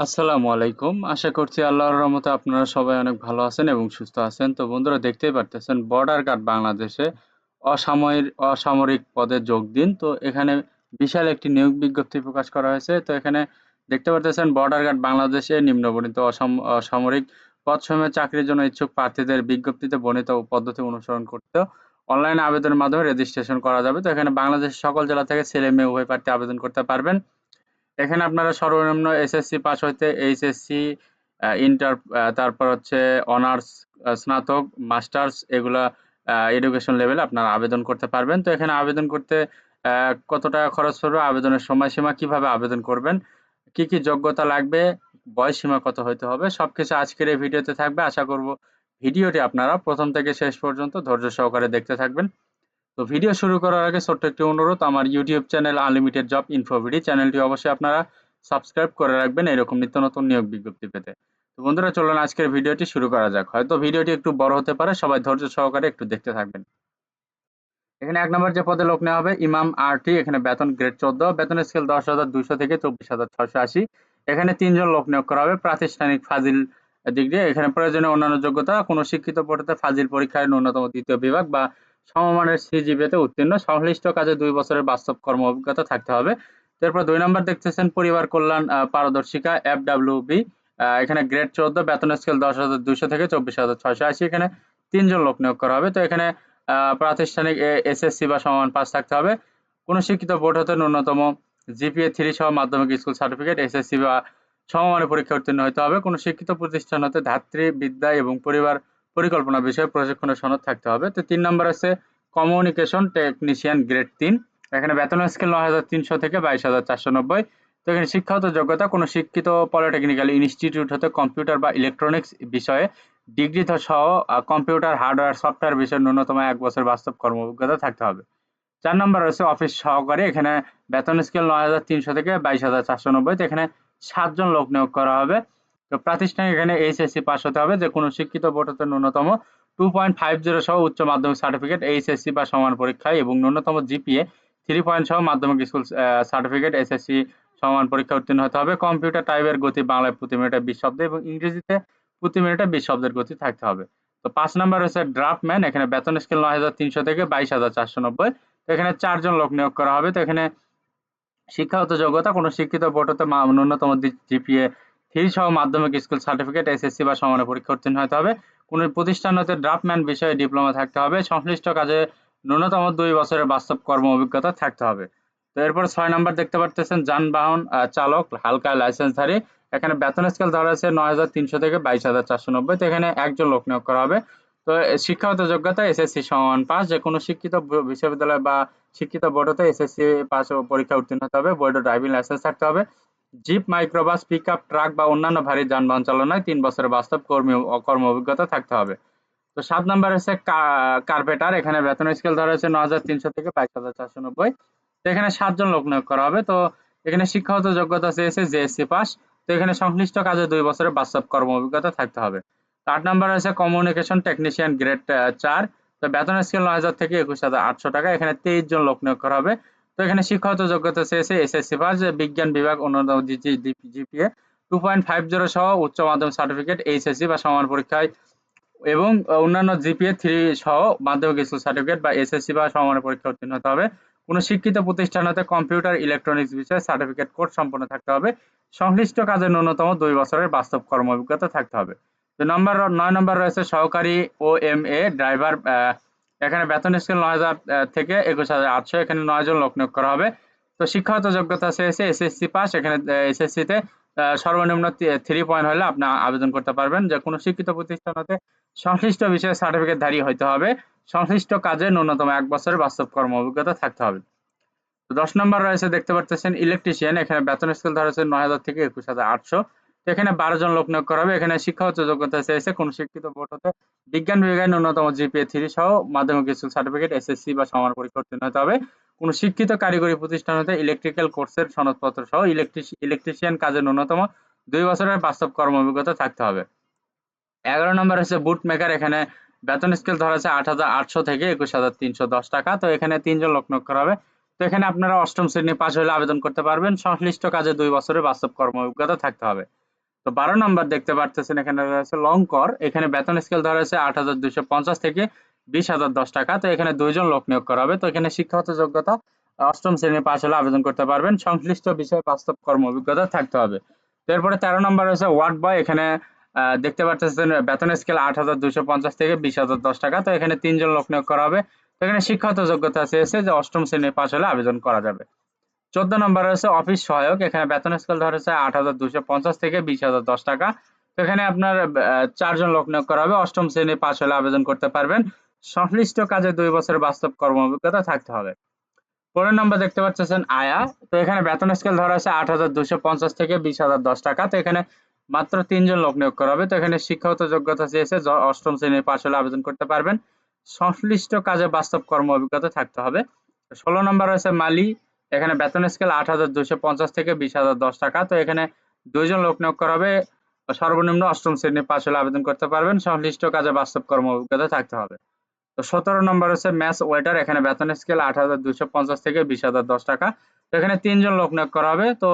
আসসালামু আলাইকুম। আশা করছি আল্লাহর রহমতে আপনারা সবাই অনেক ভালো আছেন এবং সুস্থ আছেন। তো বন্ধুরা, দেখতেই পারতেছেন বর্ডার গার্ড বাংলাদেশে অসাময়িক, অসামরিক পদে যোগ দিন। তো এখানে বিশাল একটি নিয়োগ বিজ্ঞপ্তি প্রকাশ করা হয়েছে। তো এখানে দেখতে পারতেছেন বর্ডার গার্ড বাংলাদেশে নিম্নবর্ণিত অসাম, অসামরিক পদ পদসমূহে চাকরির জন্য ইচ্ছুক প্রার্থীদের বিজ্ঞপ্তিতে বর্ণিত পদ্ধতি অনুসরণ করতে অনলাইনে আবেদনের মাধ্যমে রেজিস্ট্রেশন করা যাবে। তো এখানে বাংলাদেশের সকল জেলা থেকে ছেলে মেয়ে উভয় প্রার্থী আবেদন করতে পারবেন। এখানে আপনারা সর্বনিম্ন এসএসসি পাস হইতে এইচএসসি ইন্টার তারপর হচ্ছে অনার্স স্নাতক মাস্টার্স এগুলা এডুকেশন লেভেলে আপনারা আবেদন করতে পারবেন। তো এখানে আবেদন করতে কত টাকা খরচ পড়বে, আবেদনের সময়সীমা কীভাবে আবেদন করবেন, কি কি যোগ্যতা লাগবে বয়স সীমা কত হইতে হবে, সবকিছু আজকের এই ভিডিওতে থাকবে। আশা করব ভিডিওটি আপনারা প্রথম থেকে শেষ পর্যন্ত ধৈর্য সহকারে দেখতে থাকবেন। তো ভিডিও শুরু করার আগে ছোট্ট একটি অনুরোধ, আমার YouTube channel unlimited job InfoBD চ্যানেলটি অবশ্যই আপনারা সাবস্ক্রাইব করে রাখবেন এরকম নিত্য নতুন নিয়োগ বিজ্ঞপ্তি পেতে। তো বন্ধুরা, চলুন আজকের ভিডিওটি শুরু করা যাক। হয়তো ভিডিওটি একটু বড় হতে পারে, সবাই ধৈর্য সহকারে একটু দেখতে থাকবেন। এখানে এক নম্বর যে পদে লোক নেওয়া হবে, ইমাম আরটি, এখানে বেতন গ্রেড চোদ্দ, বেতন স্কেল দশ হাজার দুইশো থেকে চব্বিশ হাজার ছশো আশি। এখানে তিনজন লোক নিয়োগ করা হবে, প্রাতিষ্ঠানিক ফাজিল ডিগ্রি, এখানে প্রয়োজনীয় অন্যান্য যোগ্যতা, কোনো শিক্ষিত পড়তে ফাজিল পরীক্ষায় ন্যূনতম দ্বিতীয় বিভাগ বা সমমানের সিজিপিতে উত্তীর্ণ। সংশ্লিষ্ট কাজে দুই বছরের বাস্তব কর্ম অভিজ্ঞতা থাকতে হবে। তারপর দুই নম্বর দেখতেছেন পরিবার কল্যাণ পারদর্শিকা এফ ডাব্লিউ বি এখানে গ্রেড চোদ্দ, বেতন স্কেল দশ হাজার দুইশো থেকে চব্বিশ হাজার ছয়শো আশি। এখানে তিনজন লোক নিয়োগ করা হবে। তো এখানে প্রাতিষ্ঠানিক এসএসসি বা সমান পাস থাকতে হবে। কোনো শিক্ষিত বোর্ড হতে ন্যূনতম জিপিএ থ্রি সহ মাধ্যমিক স্কুল সার্টিফিকেট, এসএসসি বা সমমানের পরীক্ষা উত্তীর্ণ হতে হবে। কোনো শিক্ষিত প্রতিষ্ঠান হতে ধাত্রী, বিদ্যা এবং পরিবার পরিকল্পনা বিষয়ে প্রশিক্ষণের সনদ থাকতে হবে। তো তিন নম্বর আছে কমিউনিকেশন টেকনিশিয়ান গ্রেড তিন। এখানে বেতন স্কেল নয় হাজার তিনশো থেকে বাইশ হাজার চারশো নব্বই। তো এখানে শিক্ষাগত যোগ্যতা, কোনো শিক্ষিত পলিটেকনিক্যাল ইনস্টিটিউট হতে কম্পিউটার বা ইলেকট্রনিক্স বিষয়ে ডিগ্রি সহ কম্পিউটার হার্ডওয়্যার সফটওয়্যার বিষয়ে ন্যূনতম এক বছর বাস্তব কর্ম অভিজ্ঞতা থাকতে হবে। চার নম্বর রয়েছে অফিস সহকারী। এখানে বেতন স্কেল নয় হাজার তিনশো থেকে বাইশ হাজার চারশো নব্বই। তো এখানে সাতজন লোক নিয়োগ করা হবে। তো প্রাতিষ্ঠানিক এখানে এইচএসসি পাস হতে হবে, যে কোনো শিক্ষিত বোর্ড ন্যূনতম টু পয়েন্ট ফাইভ জিরো সহ উচ্চ মাধ্যমিক সার্টিফিকেট এইচএসসি বা সমান পরীক্ষায় এবং ন্যূনতম জিপিএ থ্রি পয়েন্ট সহ মাধ্যমিক স্কুল সার্টিফিকেট এসএসসি সমান পরীক্ষা উত্তীর্ণ হতে হবে। কম্পিউটার টাইপের গতি বাংলায় প্রতি মিনিটে বিশ শব্দ এবং ইংরেজিতে প্রতি মিনিটে বিশ শব্দের গতি থাকতে হবে। তো পাঁচ নাম্বার রয়েছে ড্রাফটম্যান এখানে বেতন স্কেল নয় হাজার তিনশো থেকে বাইশ হাজার চারশো নব্বই। তো এখানে চারজন লোক নিয়োগ করা হবে। তো এখানে শিক্ষাগত যোগ্যতা, কোনো শিক্ষিত বোর্ড ন্যূনতম জিপিএ থ্রি সহ মাধ্যমিক স্কুল সার্টিফিকেট এসএসসি বা সমানের পরীক্ষা উত্তীর্ণ হতে হবে। কোনো প্রতিষ্ঠান হতে ড্রাফটম্যান বিষয়ে ডিপ্লোমা থাকতে হবে। সংশ্লিষ্ট কাজে ন্যূনতম দুই বছরের বাস্তব কর্ম অভিজ্ঞতা থাকতে হবে। তো এরপর ছয় নম্বর দেখতে পারতেছেন, যানবাহন চালক, হালকা লাইসেন্সধারী এখানে বেতন স্কেল ধরা আছে নয় হাজার তিনশো থেকে বাইশ হাজার চারশো নব্বই। তো এখানে একজন লোক নিয়োগ করা হবে। তো শিক্ষাগত যোগ্যতা এসএসসি সমান পাস যে কোনো শিক্ষিত বিশ্ববিদ্যালয় বা শিক্ষিত বোর্ড হতে এসএসসি পাস পরীক্ষা উত্তীর্ণ হতে হবে। বোর্ডের ড্রাইভিং লাইসেন্স থাকতে হবে। Jeep, microbus pick up truck বা অন্যান্য ভারী যানবাহন চালনায় তিন বছরের বাস্তব কর্মী কর্ম অভিজ্ঞতা থাকতে হবে। তো সাত নাম্বার হচ্ছে কার্পেটার। এখানে বেতন স্কেল ধরা হচ্ছে ন হাজার তিনশো থেকে বাইশ হাজার চারশো নব্বই। তো এখানে সাতজন লোক নিয়োগ করা হবে। তো এখানে শিক্ষাগত যোগ্যতা চেয়েছে জেএসসি পাস। তো এখানে সংশ্লিষ্ট কাজে দুই বছরের বাস্তব কর্ম অভিজ্ঞতা থাকতে হবে। আট নাম্বার হচ্ছে কমিউনিকেশন টেকনিশিয়ান গ্রেড চার। তো বেতন স্কেল নয় হাজার থেকে একুশ হাজার আটশো টাকা। এখানে তেইশ জন লোক নিয়োগ করা হবে। তো এখানে শিক্ষাগত যোগ্যতা চেয়েছে এসএসসি পাস বিজ্ঞান বিভাগ অন্যতম GPA two point five zero সহ উচ্চ মাধ্যমিক সার্টিফিকেট এইচএসসি বা সমান পরীক্ষায় এবং অন্যান্য জিপিএ থ্রি সহ মাধ্যমিক স্কুল সার্টিফিকেট বা এসএসসি বা সমান পরীক্ষা উত্তীর্ণ হতে হবে। কোনো শিক্ষিত প্রতিষ্ঠান হতে কম্পিউটার ইলেকট্রনিক্স বিষয়ে সার্টিফিকেট কোর্স সম্পন্ন থাকতে হবে। সংশ্লিষ্ট কাজে ন্যূনতম দুই বছরের বাস্তব কর্ম অভিজ্ঞতা থাকতে হবে। নম্বর নয় নম্বর রয়েছে সহকারী ও এম এ ড্রাইভার এখানে বেতন স্কেল নয় হাজার থেকে একুশ হাজার আটশো। এখানে নয় জন লোক নিয়োগ করা হবে। তো শিক্ষাগত যোগ্যতা চেয়েছে এসএসসি পাস এখানে এসএসসিতে সর্বনিম্ন থ্রি পয়েন্ট হলে আপনি আবেদন করতে পারবেন। যে কোনো শিক্ষিত প্রতিষ্ঠান হতে সংশ্লিষ্ট বিষয়ে সার্টিফিকেট ধারী হইতে হবে। সংশ্লিষ্ট কাজে ন্যূনতম এক বছরের বাস্তব কর্ম অভিজ্ঞতা থাকতে হবে। দশ নম্বর রয়েছে, দেখতে পাচ্ছেন ইলেকট্রিশিয়ান এখানে বেতন স্কেল ধরা হচ্ছে নয় হাজার থেকে একুশ হাজার আটশো। এখানে বারো জন লোক নিয়োগ করা হবে। এখানে শিক্ষা শিক্ষাগত যোগ্যতা চেয়েছে কোন শিক্ষিত বোর্ড হতে। বিজ্ঞান বিভাগের ন্যূনতম জিপিএ থ্রি সহ মাধ্যমিক স্কুল সার্টিফিকেট, এসএসসি বা সমান পরীক্ষা উত্তীর্ণ হতে হবে। কোন শিক্ষিত কারিগরি প্রতিষ্ঠান হতে ইলেকট্রিক্যাল কোর্সের সনদপত্র সহ ইলেকট্রিশিয়ান কাজের ন্যূনতম দুই বছরের বাস্তব কর্ম অভিজ্ঞতা থাকতে হবে। এগারো নম্বর হচ্ছে বুট মেকার এখানে বেতন স্কেল ধরা আছে আট হাজার আটশো থেকে একুশ হাজার তিনশো দশ টাকা। তো এখানে তিনজন লোক নিয়োগ করা হবে। তো এখানে আপনারা অষ্টম শ্রেণি পাশ হলে আবেদন করতে পারবেন। সংশ্লিষ্ট কাজে দুই বছরের বাস্তব কর্ম অভিজ্ঞতা থাকতে হবে। তো বারো নম্বর দেখতে পারতেছেন এখানে রয়েছে লং কর এখানে বেতন স্কেল ধরা হয়েছে আট হাজার দুইশো পঞ্চাশ থেকে বিশ হাজার দশ টাকা। তো এখানে দুইজন লোক নিয়োগ করা হবে। তো এখানে শিক্ষাগত যোগ্যতা, অষ্টম শ্রেণি পাশ হলে আবেদন করতে পারবেন। সংশ্লিষ্ট বিষয়ে বাস্তব কর্ম অভিজ্ঞতা থাকতে হবে। তো এরপরে তেরো নম্বর রয়েছে ওয়ার্ড বয়। এখানে দেখতে পাচ্ছেন বেতন স্কেল আট হাজার দুইশো পঞ্চাশ থেকে বিশ হাজার দশ টাকা। তো এখানে তিনজন লোক নিয়োগ করা হবে। তো এখানে শিক্ষাগত যোগ্যতা চেয়েছে যে অষ্টম শ্রেণি পাশ হলে আবেদন করা যাবে। চোদ্দ নম্বর রয়েছে অফিস সহায়ক, এখানে বেতন স্কেল ধরেছে আট হাজার দুশো পঞ্চাশ থেকে বিশ হাজার দশ টাকা। তো এখানে আপনার চারজন লোক নিয়োগ করা হবে, অষ্টম শ্রেণি পাশ হলে আবেদন করতে পারবেন। সংশ্লিষ্ট কাজে দুই বছরের বাস্তব কর্ম অভিজ্ঞতা থাকতে হবে। পনেরো নম্বর দেখতে পাচ্ছেন আয়া। তো এখানে বেতন স্কেল ধরা আছে আট হাজার দুশো পঞ্চাশ থেকে বিশ হাজার দশ টাকা। তো এখানে মাত্র তিনজন লোক নিয়োগ করা হবে। তো এখানে শিক্ষাগত যোগ্যতা চেয়েছে অষ্টম শ্রেণির পাশ হলে আবেদন করতে পারবেন। সংশ্লিষ্ট কাজে বাস্তব কর্ম অভিজ্ঞতা থাকতে হবে। ষোলো নম্বর রয়েছে মালি। এখানে বেতন স্কেল আট হাজার দুশো পঞ্চাশ থেকে বিশ হাজার দশ টাকা। তো এখানে দুইজন লোক নিয়োগ করা হবে। সর্বনিম্ন অষ্টম শ্রেণির পাশ হলে আবেদন করতে পারবেন। সংশ্লিষ্ট কাজে বাস্তব কর্ম অভিজ্ঞতা থাকতে হবে। তো সতেরো নম্বর হচ্ছে ম্যাচ ওয়েটার এখানে বেতন স্কেল আট হাজার দুশো পঞ্চাশ থেকে বিশ হাজার দশ টাকা। তো এখানে তিনজন লোক নিয়োগ করা হবে। তো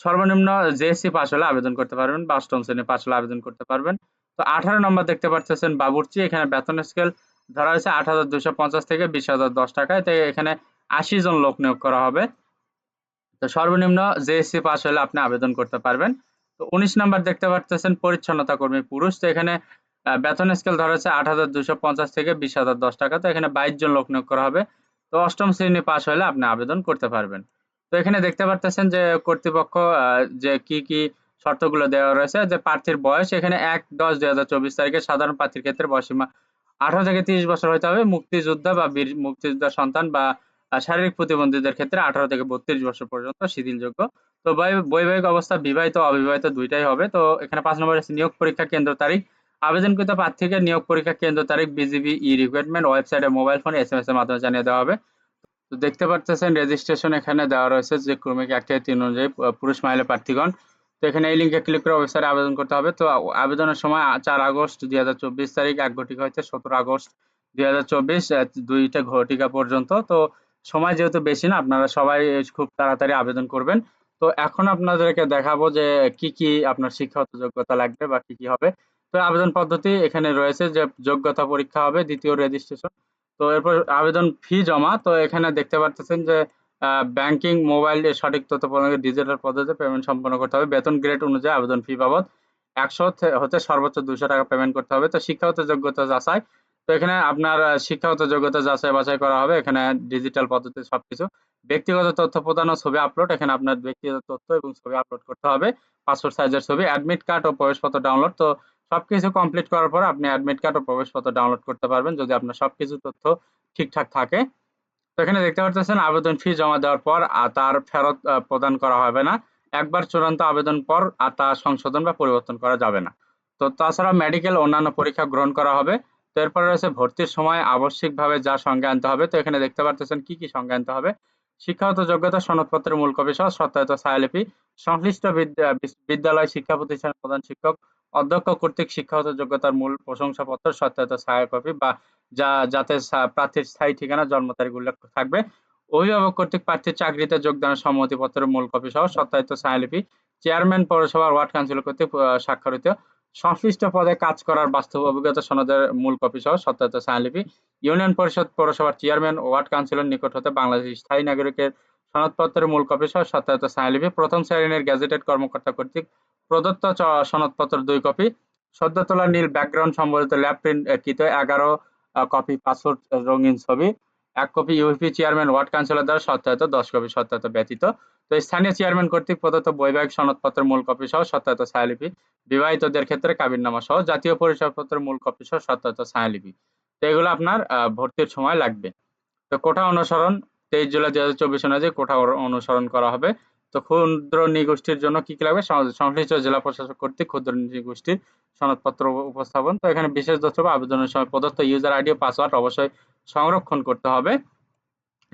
সর্বনিম্ন জেএসসি পাস হলে আবেদন করতে পারবেন বা অষ্টম শ্রেণি পাস হলে আবেদন করতে পারবেন। তো আঠারো নম্বর দেখতে পাচ্ছেন বাবুর্চি। এখানে বেতন স্কেল ধরা হয়েছে আট হাজার দুশো পঞ্চাশ থেকে বিশ হাজার দশ টাকায়। তো এখানে আশি জন লোক নিয়োগ করা হবে। তো সর্বনিম্ন জেএসসি পাস হলে আপনি আবেদন করতে পারবেন। তো উনিশ নাম্বার দেখতে পাচ্ছেন পরিচ্ছন্নতা কর্মী পুরুষ। তো এখানে বেতন স্কেল ধরা আট হাজার দুশো পঞ্চাশ থেকে বিশ হাজার দশ টাকা। তো এখানে বাইশ জন লোক নিয়োগ করা হবে। তো অষ্টম শ্রেণি পাস হলে আপনি আবেদন করতে পারবেন। তো এখানে দেখতে পাচ্ছেন যে কর্তৃপক্ষ যে কি কি শর্তগুলো দেওয়া রয়েছে, যে প্রার্থীর বয়স এখানে এক দশ দুই হাজার চব্বিশ তারিখে সাধারণ প্রার্থীর ক্ষেত্রে বয়সীমা আঠারো থেকে তিরিশ বছর হতে হবে। মুক্তিযোদ্ধা বা বীর মুক্তিযোদ্ধা সন্তান বা শারীরিক প্রতিবন্ধীদের ক্ষেত্রে আঠারো থেকে বত্রিশ বছর পর্যন্ত শিথিলযোগ্য। তো বৈবাহিক অবস্থা বিবাহিত, অবিবাহিত দুইটাই হবে। তো এখানে পাঁচ নম্বর আছে নিয়োগ পরীক্ষা কেন্দ্র তারিখ। আবেদনকৃত প্রার্থীকে নিয়োগ পরীক্ষা কেন্দ্র তারিখ, বিজিবি ই রিক্রুটমেন্ট ওয়েবসাইটে মোবাইল ফোনে এস এম এস এর মাধ্যমে জানিয়ে দেওয়া হবে। তো দেখতে পাচ্ছেন রেজিস্ট্রেশন এখানে দেওয়া রয়েছে যে ক্রমিক এক থেকে তিন অনুযায়ী পুরুষ মহিলা প্রার্থীগণ। তো এখানে এই লিঙ্কে ক্লিক করে ওয়েবসাইটে আবেদন করতে হবে। তো আবেদনের সময় চার আগস্ট দুই হাজার চব্বিশ তারিখ, এক ঘটিকা হচ্ছে সতেরো আগস্ট দুই হাজার চব্বিশ দুইটা ঘটিকা পর্যন্ত। তো সময় যেহেতু বেশি না, আপনারা সবাই খুব তাড়াতাড়ি আবেদন করবেন। তো এখন আপনাদেরকে দেখাবো যে কি কি আপনার শিক্ষাগত যোগ্যতা লাগবে বা কি কি হবে। তো আবেদন পদ্ধতি এখানে রয়েছে যে যোগ্যতা পরীক্ষা হবে, দ্বিতীয় রেজিস্ট্রেশন তো এরপর আবেদন ফি জমা। তো এখানে দেখতে পাচ্ছেন যে ব্যাংকিং মোবাইল সঠিক তথ্য প্রদানের ডিজিটাল পদ্ধতিতে পেমেন্ট সম্পন্ন করতে হবে। বেতন গ্রেড অনুযায়ী আবেদন ফি বাবদ একশো হতে সর্বোচ্চ দুশো টাকা পেমেন্ট করতে হবে। তো শিক্ষাগত যোগ্যতা যাচাই তো এখানে আপনার শিক্ষাগত যোগ্যতা যাচাই বাছাই করা হবে। এখানে ডিজিটাল পদ্ধতি সবকিছু। ব্যক্তিগত তথ্য প্রদান ও ছবি আপলোড এখানে আপনার ব্যক্তিগত তথ্য এবং ছবি আপলোড করতে হবে। পাসপোর্ট সাইজের ছবি অ্যাডমিট কার্ড ও প্রবেশপত্র ডাউনলোড তো সবকিছু কমপ্লিট করার পর আপনি অ্যাডমিট কার্ড ও প্রবেশপত্র ডাউনলোড করতে পারবেন যদি আপনার সবকিছু তথ্য ঠিকঠাক থাকে। তো এখানে দেখতে পাচ্ছেন আবেদন ফি জমা দেওয়ার পর তার ফেরত প্রদান করা হবে না। একবার চূড়ান্ত আবেদন পর আর তা সংশোধন বা পরিবর্তন করা যাবে না। তো তাছাড়া মেডিকেল অন্যান্য পরীক্ষা গ্রহণ করা হবে। তো এরপরে রয়েছে ভর্তির সময়, আবশ্যিকভাবে যা সঙ্গে আনতে হবে। তো এখানে দেখতে পাচ্ছেন কি কি সঙ্গে আনতে হবে। শিক্ষাগত যোগ্যতা, সনদপত্রের মূল কপি সহ সত্যায়িত ছায়ালিপি, সংশ্লিষ্ট বিদ্যালয় শিক্ষা প্রতিষ্ঠানের প্রধান শিক্ষক, অধ্যক্ষ কর্তৃক শিক্ষাগত যোগ্যতার মূল প্রশংসাপত্র, সত্যায়িত ছায়া কপি বা যা যাতে প্রার্থীর স্থায়ী ঠিকানা, জন্ম তারিখ উল্লেখ থাকবে। অভিভাবক কর্তৃক প্রার্থীর চাকরিতে যোগদানের সম্মতিপত্রের মূল কপি সহ সত্যায়িত ছায়ালিপি, চেয়ারম্যান পৌরসভার ওয়ার্ড কাউন্সিলর কর্তৃক স্বাক্ষরিত। সংশ্লিষ্ট পদে কাজ করার বাস্তব অভিজ্ঞতা সনদের মূল কপি সহ সত্যায়িত ছায়ালিপি। ইউনিয়ন পরিষদ পৌরসভার চেয়ারম্যান ওয়ার্ড কাউন্সিলর নিকট হতে বাংলাদেশ স্থায়ী নাগরিকের সনদপত্রের মূল কপি সহ সত্যায়িত ছায়ালিপি। প্রথম শ্রেণির গ্যাজেটেড কর্মকর্তা কর্তৃক প্রদত্ত সনদপত্র দুই কপি। সদ্য তোলা নীল ব্যাকগ্রাউন্ড সম্বলিত ল্যাব প্রিন্ট কৃত এগারো কপি পাসপোর্ট রঙিন ছবি, এক copy UP chairman, ward councillor দ্বারা সত্যায়িত, দশ কপি সত্যায়িত ব্যতীত। তো স্থানীয় চেয়ারম্যান কর্তৃক প্রদত্ত বৈবাহিক সনদপত্রের মূল কপি সহ সত্যায়িত ছায়ালিপি। বিবাহিতদের ক্ষেত্রে কাবিননামা সহ জাতীয় পরিচয়পত্রের মূল কপি সহ সত্যায়িত ছায়ালিপি তো এগুলো আপনার ভর্তির সময় লাগবে। তো কোঠা অনুসরণ, তেইশ জুলাই দুই হাজার চব্বিশ অনুযায়ী কোঠা অনুসরণ করা হবে। তো ক্ষুদ্র নৃগোষ্ঠীর জন্য কি কি লাগবে? সংশ্লিষ্ট জেলা প্রশাসক কর্তৃক ক্ষুদ্র নৃগোষ্ঠীর সনদপত্র উপস্থাপন। তো এখানে বিশেষ তথ্য বা আবেদনের সময় প্রদত্ত ইউজার আইডি ও পাসওয়ার্ড অবশ্যই সংরক্ষণ করতে হবে।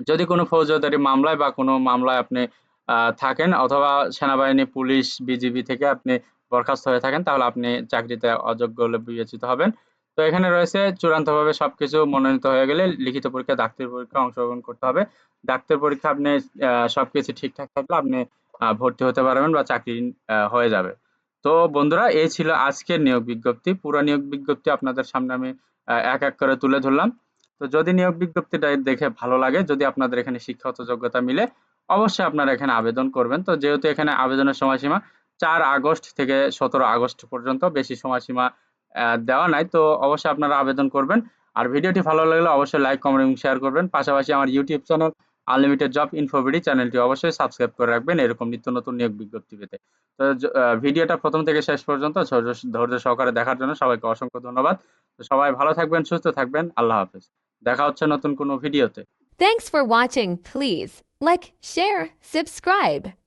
যদি কোনো ফৌজদারি মামলায় বা কোনো মামলায় আপনি থাকেন অথবা সেনাবাহিনী, পুলিশ, বিজিবি থেকে আপনি বরখাস্ত হয়ে থাকেন, তাহলে আপনি চাকরিতে অযোগ্য বলে বিবেচিত হবেন। তো এখানে রয়েছে চূড়ান্তভাবে সবকিছু মনোনীত হয়ে গেলে লিখিত পরীক্ষা ডাক্তারি পরীক্ষা অংশগ্রহণ করতে হবে। ডাক্তার পরীক্ষা আপনি সবকিছু ঠিকঠাক থাকলে আপনি ভর্তি হতে পারবেন বা চাকরি হয়ে যাবে। তো বন্ধুরা, এই ছিল আজকের নিয়োগ বিজ্ঞপ্তি। পুরো নিয়োগ বিজ্ঞপ্তি আপনাদের সামনে আমি এক এক করে তুলে ধরলাম। তো যদি নিয়োগ বিজ্ঞপ্তিটা দেখে ভালো লাগে, যদি আপনাদের এখানে শিক্ষাগত যোগ্যতা মিলে, অবশ্যই আপনারা এখানে আবেদন করবেন। তো যেহেতু এখানে আবেদনের সময়সীমা চার আগস্ট থেকে সতেরো আগস্ট পর্যন্ত বেশি সময়সীমা দেওয়া নাই। তো অবশ্যই আপনারা আবেদন করবেন। আর ভিডিওটি ভালো লাগলে অবশ্যই লাইক কমেন্ট এবং শেয়ার করবেন। পাশাপাশি আমার YouTube channel unlimited job InfoBD চ্যানেলটি অবশ্যই সাবস্ক্রাইব করে রাখবেন এরকম নিত্য নতুন নিয়োগ বিজ্ঞপ্তি পেতে। তো ভিডিওটা প্রথম থেকে শেষ পর্যন্ত ধৈর্য- সহকারে দেখার জন্য সবাইকে অসংখ্য ধন্যবাদ। তো সবাই ভালো থাকবেন সুস্থ থাকবেন। আল্লাহ হাফেজ। দেখা হচ্ছে নতুন কোনো ভিডিওতে। Thanks for watching. Please like, share, subscribe.